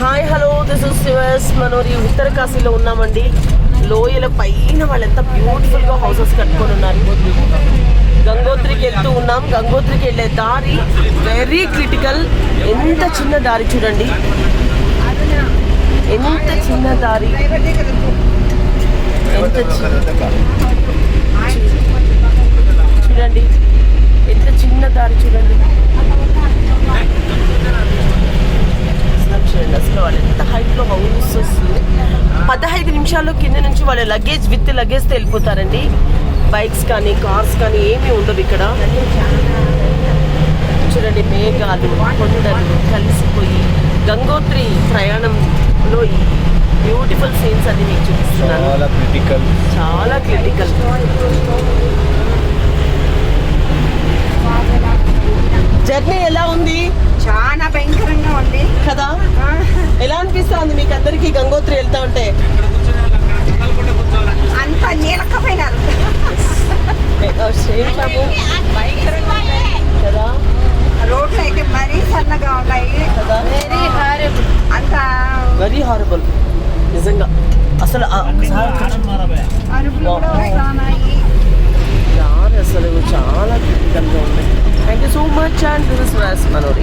Hi hello this is శివస్. మనోరి ఉత్తరకాశీలో ఉన్నామండి. లోయల పైన వాళ్ళు ఎంత బ్యూటిఫుల్గా హౌసెస్ కట్టుకొని ఉన్నారు. గంగోత్రికి వెళ్తూ ఉన్నాం. గంగోత్రికి వెళ్ళే దారి వెరీ క్రిటికల్ ఎంత చిన్న దారి చూడండి. ఎంత చిన్న దారి. ఎంత చిన్న చూడండి. ఎంత చిన్న దారి చూడండి అసలు చూడండి అసలు వాళ్ళు ఎంత హైట్లో హౌసెస్ పదహైదు నిమిషాల్లో కింద నుంచి వాళ్ళ లగేజ్ విత్ లగేజ్తో వెళ్ళిపోతారండి బైక్స్ కానీ కార్స్ కానీ ఏమీ ఉండవు ఇక్కడ. చూడండి మేఘాలు కొండలు కలిసిపోయి గంగోత్రి ప్రయాణంలో బ్యూటిఫుల్ సీన్స్ అన్ని మీకు చూపిస్తున్నాను. చాలా క్రిటికల్ చాలా క్రిటికల్ అందరికీ గంగోత్రి వెళ్తా ఉంటే. అంత కదా? అయితే మరీ ఉన్నాయి. వెరీ అంత వెరీ అసలు అసలు చాలా క్రిటికల్గా thank you so much and this Manori